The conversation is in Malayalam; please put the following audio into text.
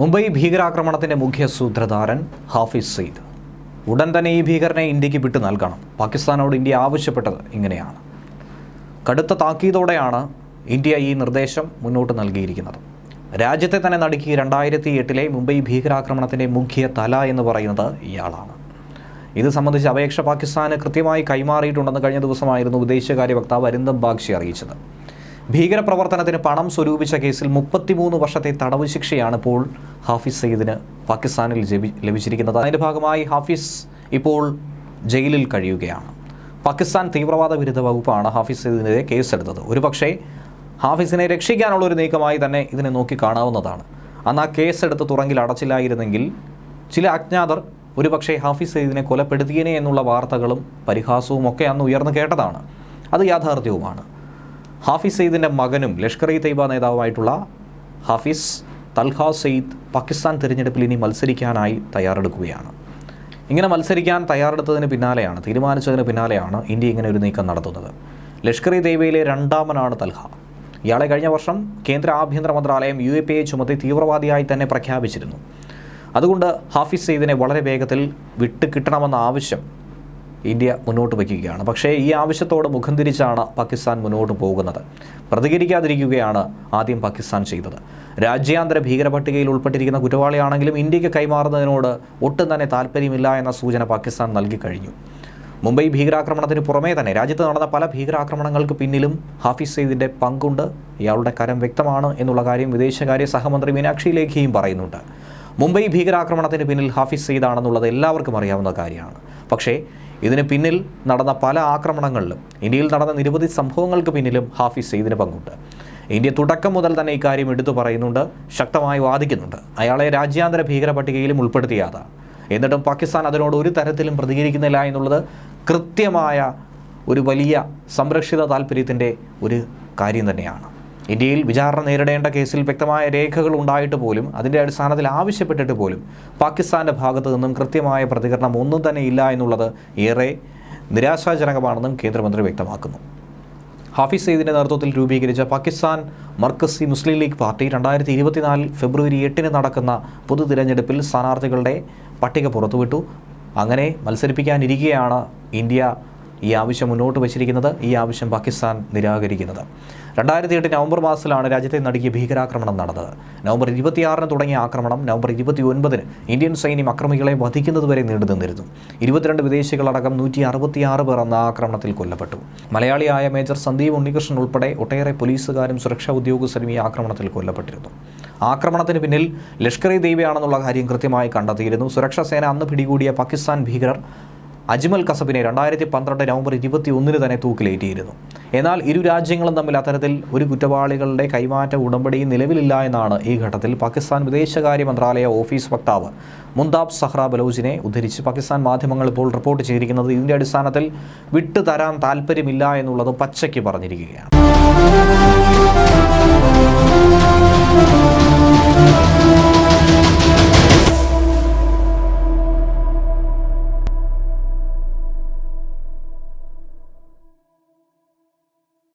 മുംബൈ ഭീകരാക്രമണത്തിന്റെ മുഖ്യ സൂത്രധാരൻ ഹാഫിസ് സെയ്ദ്. ഉടൻ തന്നെ ഈ ഭീകരനെ ഇന്ത്യയ്ക്ക് വിട്ടു നൽകണം. പാകിസ്ഥാനോട് ഇന്ത്യ ആവശ്യപ്പെട്ടത് ഇങ്ങനെയാണ്. കടുത്ത താക്കീതോടെയാണ് ഇന്ത്യ ഈ നിർദ്ദേശം മുന്നോട്ട് നൽകിയിരിക്കുന്നത്. രാജ്യത്തെ തന്നെ നടുക്കി രണ്ടായിരത്തി എട്ടിലെ മുംബൈ ഭീകരാക്രമണത്തിന്റെ മുഖ്യ തല എന്ന് പറയുന്നത് ഇയാളാണ്. ഇത് സംബന്ധിച്ച് അപേക്ഷ പാകിസ്ഥാന് കൃത്യമായി കൈമാറിയിട്ടുണ്ടെന്ന് കഴിഞ്ഞ ദിവസമായിരുന്നു വിദേശകാര്യ വക്താവ് അരിന്ദം ബാഗ്ഷി അറിയിച്ചത്. ഭീകരപ്രവർത്തനത്തിന് പണം സ്വരൂപിച്ച കേസിൽ മുപ്പത്തിമൂന്ന് വർഷത്തെ തടവ് ശിക്ഷയാണ് ഇപ്പോൾ ഹാഫിസ് സയ്യിദിന് പാകിസ്ഥാനിൽ ലഭിച്ചിരിക്കുന്നത്. അതിന്റെ ഭാഗമായി ഹാഫിസ് ഇപ്പോൾ ജയിലിൽ കഴിയുകയാണ്. പാകിസ്ഥാൻ തീവ്രവാദ വിരുദ്ധ വകുപ്പാണ് ഹാഫിസ് സയ്യിദിനെതിരെ കേസെടുത്തത്. ഒരുപക്ഷേ ഹാഫിസിനെ രക്ഷിക്കാനുള്ള ഒരു നീക്കമായി തന്നെ ഇതിനെ നോക്കി കാണാവുന്നതാണ്. അന്ന് ആ കേസെടുത്ത് തുറങ്കിൽ അടച്ചില്ലായിരുന്നെങ്കിൽ ചില അജ്ഞാതർ ഒരുപക്ഷേ ഹാഫിസ് സയ്യിദിനെ കൊലപ്പെടുത്തിയനെ എന്നുള്ള വാർത്തകളും പരിഹാസവും ഒക്കെ അന്ന് ഉയർന്നു കേട്ടതാണ്. അത് യാഥാർത്ഥ്യവുമാണ്. ഹാഫിസ് സെയ്ദിന്റെ മകനും ലഷ്കർ ഇ തൈബ നേതാവുമായിട്ടുള്ള ഹാഫിസ് തൽഹ സെയ്ദ് പാകിസ്ഥാൻ തിരഞ്ഞെടുപ്പിൽ ഇനി മത്സരിക്കാനായി തയ്യാറെടുക്കുകയാണ്. ഇങ്ങനെ മത്സരിക്കാൻ തയ്യാറെടുത്തതിന് പിന്നാലെയാണ് തീരുമാനിച്ചതിന് പിന്നാലെയാണ് ഇന്ത്യ ഇങ്ങനെ ഒരു നീക്കം നടത്തുന്നത്. ലഷ്കർ ഇ തൈബയിലെ രണ്ടാമനാണ് തൽഹ. ഇയാളെ കഴിഞ്ഞ വർഷം കേന്ദ്ര ആഭ്യന്തര മന്ത്രാലയം യു എ പി എ ചുമത്തി തീവ്രവാദിയായി തന്നെ പ്രഖ്യാപിച്ചിരുന്നു. അതുകൊണ്ട് ഹാഫിസ് സെയ്ദിനെ വളരെ വേഗത്തിൽ വിട്ടുകിട്ടണമെന്ന ആവശ്യം ഇന്ത്യ മുന്നോട്ട് വയ്ക്കുകയാണ്. പക്ഷേ ഈ ആവശ്യത്തോട് മുഖം തിരിച്ചാണ് പാകിസ്ഥാൻ മുന്നോട്ട് പോകുന്നത്. പ്രതികരിക്കാതിരിക്കുകയാണ് ആദ്യം പാകിസ്ഥാൻ ചെയ്തത്. രാജ്യാന്തര ഭീകരപട്ടികയിൽ ഉൾപ്പെട്ടിരിക്കുന്ന കുറ്റവാളിയാണെങ്കിലും ഇന്ത്യയ്ക്ക് കൈമാറുന്നതിനോട് ഒട്ടും തന്നെ താല്പര്യമില്ല എന്ന സൂചന പാകിസ്ഥാൻ നൽകി കഴിഞ്ഞു. മുംബൈ ഭീകരാക്രമണത്തിന് പുറമേ തന്നെ രാജ്യത്ത് നടന്ന പല ഭീകരാക്രമണങ്ങൾക്ക് പിന്നിലും ഹാഫിസ് സെയ്ദിന്റെ പങ്കുണ്ട്. ഇയാളുടെ കരം വ്യക്തമാണ് എന്നുള്ള കാര്യം വിദേശകാര്യ സഹമന്ത്രി മീനാക്ഷി ലേഖിയും പറയുന്നുണ്ട്. മുംബൈ ഭീകരാക്രമണത്തിന് പിന്നിൽ ഹാഫിസ് സെയ്ദാണെന്നുള്ളത് എല്ലാവർക്കും അറിയാവുന്ന കാര്യമാണ്. പക്ഷേ ഇതിന് പിന്നിൽ നടന്ന പല ആക്രമണങ്ങളിലും ഇന്ത്യയിൽ നടന്ന നിരവധി സംഭവങ്ങൾക്ക് പിന്നിലും ഹാഫിസ് സെയ്ദിന് പങ്കുണ്ട്. ഇന്ത്യ തുടക്കം മുതൽ തന്നെ ഇക്കാര്യം എടുത്തു പറയുന്നുണ്ട് ശക്തമായി വാദിക്കുന്നുണ്ട്. അയാളെ രാജ്യാന്തര ഭീകര പട്ടികയിലും ഉൾപ്പെടുത്തിയാതാണ് എന്നിട്ടും പാകിസ്ഥാൻ അതിനോട് ഒരു തരത്തിലും പ്രതികരിക്കുന്നില്ല എന്നുള്ളത് കൃത്യമായ ഒരു വലിയ സംരക്ഷിത താല്പര്യത്തിന്റെ ഒരു കാര്യം തന്നെയാണ്. ഇന്ത്യയിൽ വിചാരണ നേരിടേണ്ട കേസിൽ വ്യക്തമായ രേഖകൾ ഉണ്ടായിട്ട് പോലും അതിന്റെ അടിസ്ഥാനത്തിൽ ആവശ്യപ്പെട്ടിട്ട് പോലും പാകിസ്ഥാന്റെ ഭാഗത്തു നിന്നും കൃത്യമായ പ്രതികരണം ഒന്നും തന്നെ ഇല്ല എന്നുള്ളത് ഏറെ നിരാശാജനകമാണെന്നും കേന്ദ്രമന്ത്രി വ്യക്തമാക്കുന്നു. ഹാഫിസ് സെയ്ദിന്റെ നേതൃത്വത്തിൽ രൂപീകരിച്ച പാകിസ്ഥാൻ മർക്കസി മുസ്ലിം ലീഗ് പാർട്ടി രണ്ടായിരത്തി ഇരുപത്തിനാലിൽ ഫെബ്രുവരി എട്ടിന് നടക്കുന്ന പൊതു തിരഞ്ഞെടുപ്പിൽ സ്ഥാനാർത്ഥികളുടെ പട്ടിക പുറത്തുവിട്ടു. അങ്ങനെ മത്സരിപ്പിക്കാനിരിക്കെയാണ് ഇന്ത്യ ഈ ആവശ്യം മുന്നോട്ട് വച്ചിരിക്കുന്നത് ഈ ആവശ്യം പാകിസ്ഥാൻ നിരാകരിക്കുന്നത്. രണ്ടായിരത്തി എട്ട് നവംബർ മാസത്തിലാണ് രാജ്യത്തെ നടുക്കിയ ഭീകരാക്രമണം നടന്നത്. നവംബർ ഇരുപത്തിയാറിന് തുടങ്ങിയ ആക്രമണം നവംബർ ഇരുപത്തി ഒൻപതിന് ഇന്ത്യൻ സൈന്യം അക്രമികളെ വധിക്കുന്നതുവരെ നീണ്ടു നിന്നിരുന്നു ഇരുപത്തിരണ്ട് വിദേശികളടക്കം നൂറ്റി അറുപത്തിയാറ് പേർ അന്ന് ആക്രമണത്തിൽ കൊല്ലപ്പെട്ടു. മലയാളിയായ മേജർ സന്ദീപ് ഉണ്ണികൃഷ്ണൻ ഉൾപ്പെടെ ഒട്ടേറെ പോലീസുകാരും സുരക്ഷാ ഉദ്യോഗസ്ഥരും ഈ ആക്രമണത്തിൽ കൊല്ലപ്പെട്ടിരുന്നു. ആക്രമണത്തിന് പിന്നിൽ ലഷ്കർ ഇ ദൈവയാണെന്നുള്ള കാര്യം കൃത്യമായി കണ്ടെത്തിയിരുന്നു. സുരക്ഷാ സേന അന്ന് പിടികൂടിയ പാകിസ്ഥാൻ ഭീകരർ അജ്മൽ കസബിനെ രണ്ടായിരത്തി പന്ത്രണ്ട് നവംബർ ഇരുപത്തി ഒന്നിന് തന്നെ തൂക്കിലേറ്റിയിരുന്നു. എന്നാൽ ഇരു രാജ്യങ്ങളും തമ്മിൽ അത്തരത്തിൽ ഒരു കുറ്റവാളികളുടെ കൈമാറ്റ ഉടമ്പടി നിലവിലില്ല എന്നാണ് ഈ ഘട്ടത്തിൽ പാകിസ്ഥാൻ വിദേശകാര്യ മന്ത്രാലയ ഓഫീസ് വക്താവ് മുന്താബ് സഹ്റ ബലോജിനെ ഉദ്ധരിച്ച് പാകിസ്ഥാൻ മാധ്യമങ്ങൾ ഇപ്പോൾ റിപ്പോർട്ട് ചെയ്തിരിക്കുന്നത് ഇതിന്റെ അടിസ്ഥാനത്തിൽ വിട്ടുതരാൻ താല്പര്യമില്ല എന്നുള്ളത് പച്ചയ്ക്ക് പറഞ്ഞിരിക്കുകയാണ്.